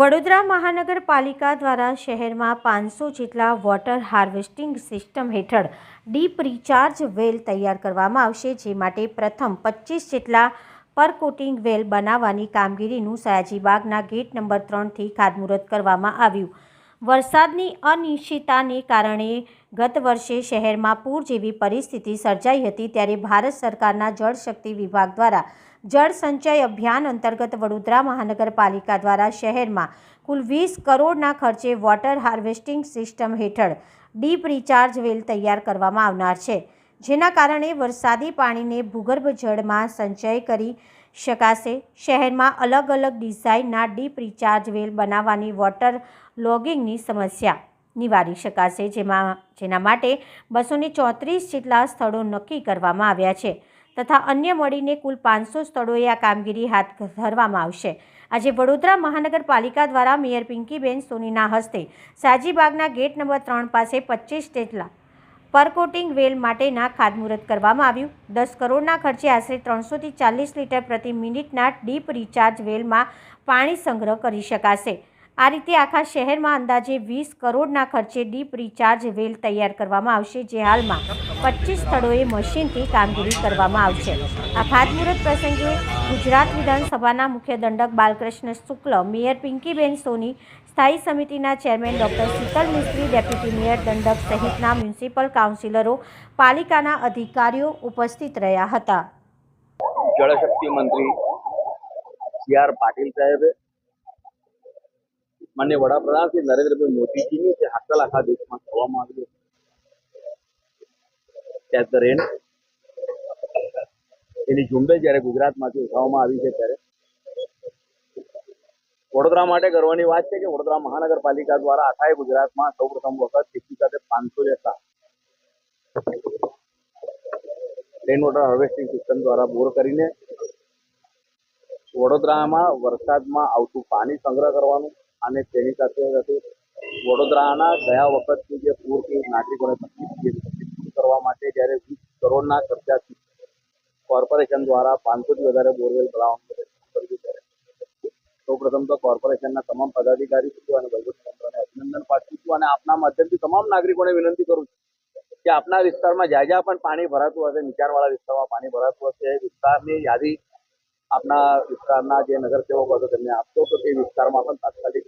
વડોદરા મહાનગરપાલિકા દ્વારા શહેરમાં પાંચસો જેટલા વોટર હાર્વેસ્ટિંગ સિસ્ટમ હેઠળ ડીપ રિચાર્જ વેલ તૈયાર કરવામાં આવશે, જે માટે પ્રથમ પચીસ જેટલા પરકોટિંગ વેલ બનાવવાની કામગીરીનું સયાજીબાગના ગેટ નંબર ત્રણથી ખાતમુહૂર્ત કરવામાં આવ્યું. વરસાદની અનિશ્ચિતતાને કારણે ગત વર્ષે શહેરમાં પૂર જેવી પરિસ્થિતિ સર્જાઈ હતી ત્યારે ભારત સરકારના જળશક્તિ વિભાગ દ્વારા જળ સંચય અભિયાન અંતર્ગત વડોદરા મહાનગરપાલિકા દ્વારા શહેરમાં કુલ વીસ કરોડના ખર્ચે વોટર હાર્વેસ્ટિંગ સિસ્ટમ હેઠળ ડીપ રિચાર્જ વેલ તૈયાર કરવામાં આવનાર છે, જેના કારણે વરસાદી પાણીને ભૂગર્ભ જળમાં સંચય કરી શકાશે. શહેરમાં અલગ અલગ ડિઝાઇનના ડીપ રિચાર્જ વેલ બનાવવાની વોટર લોગિંગની સમસ્યા નિવારી શકાશે, જેમાં, જેના માટે બસોને ચોત્રીસ જેટલા સ્થળો નક્કી કરવામાં આવ્યા છે તથા અન્ય મળીને કુલ પાંચસો સ્થળોએ આ કામગીરી હાથ ધરવામાં આવશે. આજે વડોદરા મહાનગરપાલિકા દ્વારા મેયર પિંકીબેન સોનીના હસ્તે સાજીબાગના ગેટ નંબર ત્રણ પાસે પચીસ જેટલા પરકોટિંગ વેલ માટેના ખાતમુહૂર્ત કરવામાં આવ્યું. દસ કરોડના ખર્ચે આશરે ત્રણસોથી ચાલીસ લીટર પ્રતિ મિનિટના ડીપ રિચાર્જ વેલમાં પાણી સંગ્રહ કરી શકાશે. આ રીતે આખા શહેરમાં અંદાજે વીસ કરોડના ખર્ચે ડીપ રિચાર્જ વેલ તૈયાર કરવામાં આવશે, જે હાલમાં પચીસ સ્થળોએ મશીનથી કામગીરી કરવામાં આવશે. આ ખાતમુહૂર્ત પ્રસંગે ગુજરાત વિધાનસભાના મુખ્ય દંડક બાલકૃષ્ણ શુક્લ, મેયર પિંકીબેન સોની, સ્થાયી સમિતિના chairman doctor Shital Mistry, deputy mayor દંડક સહિતના મ્યુનિસિપલ કાઉન્સિલરો, પાલિકાના અધિકારીઓ ઉપસ્થિત રહ્યા હતા. જળશક્તિ મંત્રી સી આર પાટીલ સાહેબે માન્ય વડાપ્રધાન શ્રી નરેન્દ્રભાઈ મોદીજીની જે હાકલ આખા દેશમાં કરવામાં આવી એટ ધ રેન એની ઝુંબેશ જ્યારે ગુજરાતમાંથી ઉઠાવવામાં આવી છે ત્યારે. વડોદરા માટે ગર્વની વાત છે કે વડોદરા મહાનગરપાલિકા દ્વારા આખાય ગુજરાતમાં સૌપ્રથમ વખત ખેતી સાથે પાંચસો જેટલા રેન વોટર હાર્વેસ્ટિંગ સિસ્ટમ દ્વારા બોર કરીને વડોદરામાં વરસાદમાં આવતું પાણી સંગ્રહ કરવાનું અને તેની સાથે સાથે વડોદરાના ગયા વખતની જે પૂરથી નાગરિકોને કરવા માટે જ્યારે વીસ કરોડના ખર્ચાથી કોર્પોરેશન દ્વારા પાંચસોથી વધારે બોરવેલ બનાવવાનું સૌ પ્રથમ તો કોર્પોરેશનના તમામ પદાધિકારી અને વહીવટીતંત્રને અભિનંદન પાઠવું છું અને આપના માધ્યમથી તમામ નાગરિકોને વિનંતી કરું છું કે આપના વિસ્તારમાં જ્યાં જ્યાં પણ પાણી ભરાતું હશે, નીચાણવાળા વિસ્તારમાં પાણી ભરાતું હશે, વિસ્તારની યાદી આપના વિસ્તારના જે નગરસેવકો હતો તેમને આપશો તો તે વિસ્તારમાં પણ તાત્કાલિક